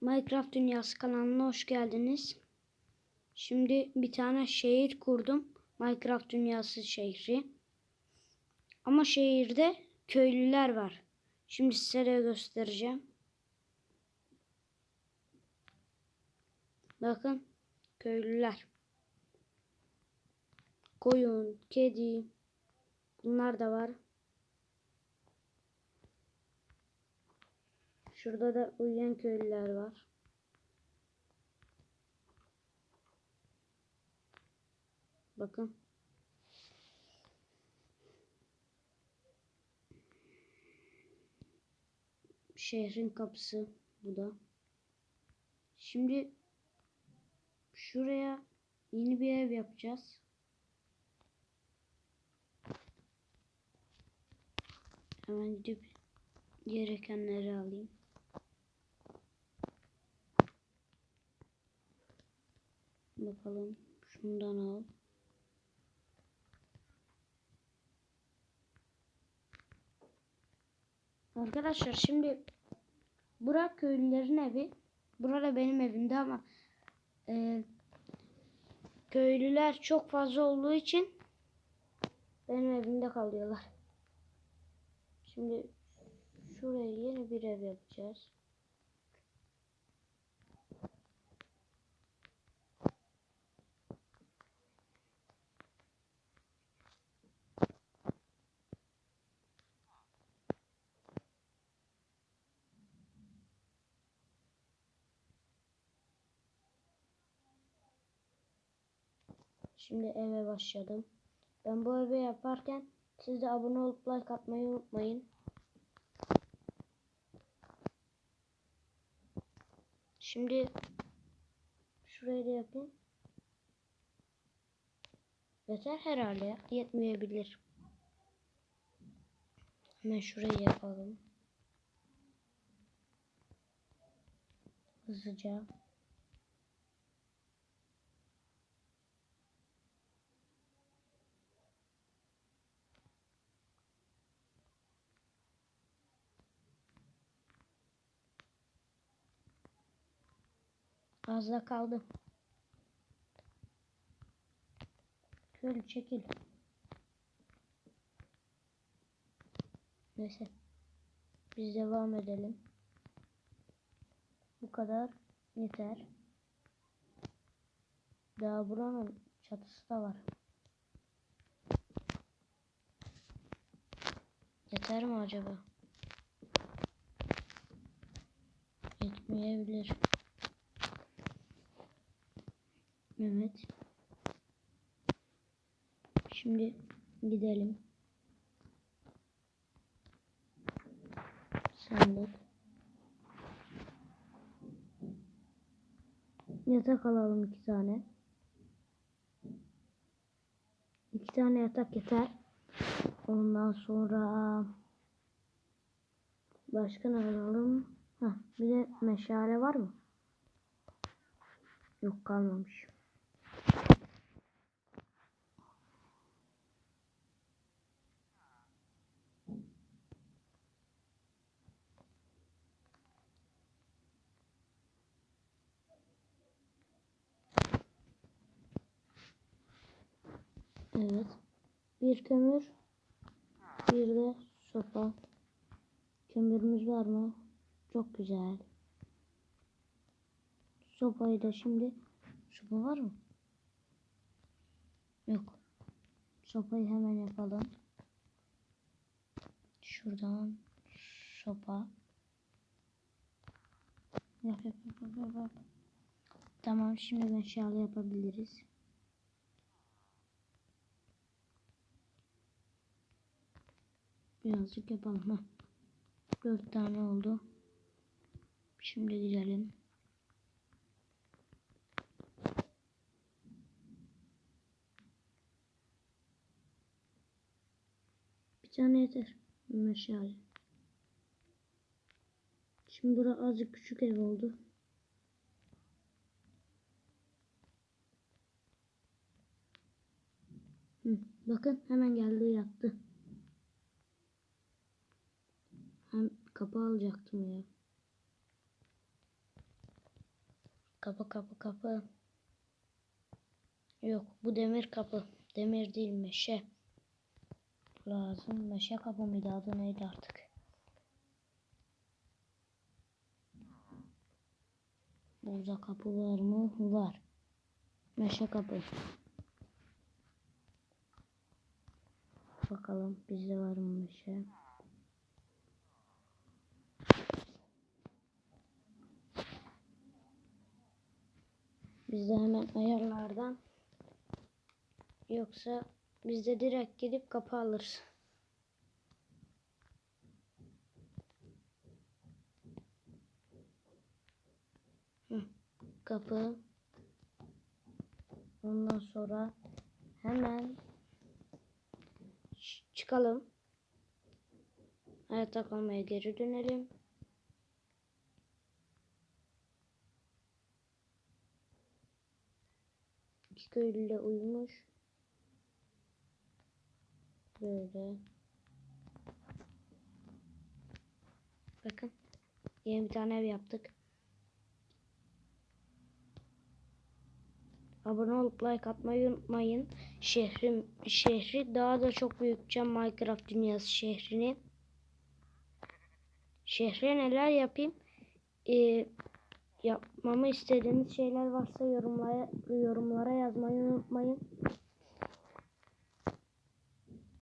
Minecraft Dünyası kanalına hoş geldiniz. Şimdi bir tane şehir kurdum. Minecraft Dünyası şehri. Ama şehirde köylüler var. Şimdi size de göstereceğim. Bakın köylüler. Koyun, kedi bunlar da var. Şurada da uyuyan köylüler var. Bakın. Şehrin kapısı bu da. Şimdi şuraya yeni bir ev yapacağız. Hemen gidip gerekenleri alayım. Bakalım şundan al. Arkadaşlar şimdi Burak köylülerin evi. Burada benim evimde ama e, köylüler çok fazla olduğu için benim evimde kalıyorlar. Şimdi şuraya yeni bir ev yapacağız. Şimdi eve başladım. Ben bu evi yaparken siz de abone olup like atmayı unutmayın. Şimdi şurayı da yapayım. Yeter herhalde. Yetmeyebilir. Hemen şurayı yapalım. Hızlıca. Fazla kaldı. Şöyle çekil. Neyse. Biz devam edelim. Bu kadar yeter. Daha buranın çatısı da var. Yeter mi acaba? Yetmeyebilir. Evet. Şimdi gidelim. Sandık. Yatak alalım iki tane. İki tane yatak yeter. Ondan sonra başka ne alalım? Heh, bir de meşale var mı? Yok kalmamış. Evet. Bir kömür. Bir de sopa. Kömürümüz var mı? Çok güzel. Sopayı da şimdi sopa var mı? Yok. Sopayı hemen yapalım. Şuradan sopa. Yap yap yap yap yap. Tamam şimdi meşale yapabiliriz. Birazcık yapalım. Heh. Dört tane oldu. Şimdi gidelim. Bir tane yeter. Meşale. Şimdi bura azıcık küçük ev oldu. Hı, bakın hemen geldi yattı. Hem kapı alacaktım ya. Kapı kapı kapı. Yok bu demir kapı. Demir değil meşe. Lazım. Meşe kapı mıydı adı neydi artık. Burada kapı var mı? Var. Meşe kapı. Bakalım bizde var mı meşe? Biz de hemen ayarlardan yoksa biz de direkt gidip kapı alırız. Kapı. Ondan sonra hemen çıkalım. Hayatta kalmaya geri dönelim. İki köylüyle uyumuş. Böyle. Bakın. Yeni bir tane ev yaptık. Abone olup like atmayı unutmayın. Şehrim, şehri daha da çok büyüteceğim Minecraft dünyası şehrini. Şehre neler yapayım? Ee, yapmamı istediğiniz şeyler varsa yorumlara, yorumlara yazmayı unutmayın.